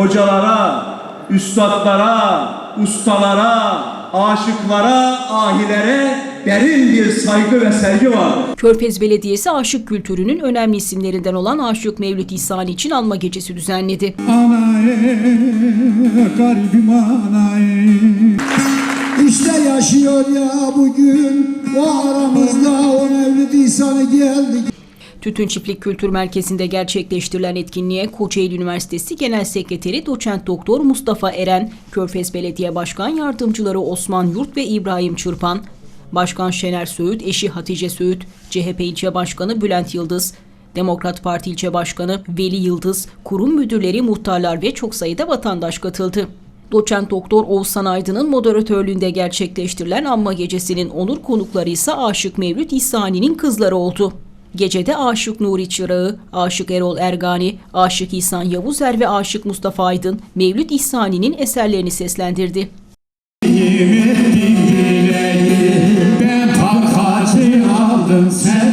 hocalara, üstadlara, ustalara, aşıklara, ahilere derin bir saygı ve sevgi var. Körfez Belediyesi aşık kültürünün önemli isimlerinden olan Aşık Mevlüt İhsani için anma gecesi düzenledi. Anae, garibim anae. İşte yaşıyor ya bugün o aramızda o Mevlid İhsan'ı geldi. Tütün Çiftlik Kültür Merkezi'nde gerçekleştirilen etkinliğe Kocaeli Üniversitesi Genel Sekreteri Doçent Doktor Mustafa Eren, Körfez Belediye Başkan Yardımcıları Osman Yurt ve İbrahim Çırpan, Başkan Şener Söğüt, eşi Hatice Söğüt, CHP İlçe Başkanı Bülent Yıldız, Demokrat Parti İlçe Başkanı Veli Yıldız, kurum müdürleri, muhtarlar ve çok sayıda vatandaş katıldı. Doçent Doktor Oğuzhan Aydın'ın moderatörlüğünde gerçekleştirilen anma gecesinin onur konukları ise Aşık Mevlüt İhsani'nin kızları oldu. Gecede Aşık Nuri Çırağı, Aşık Erol Ergani, Aşık İhsan Yavuzer ve Aşık Mustafa Aydın Mevlüt İhsani'nin eserlerini seslendirdi. Ben aldım sen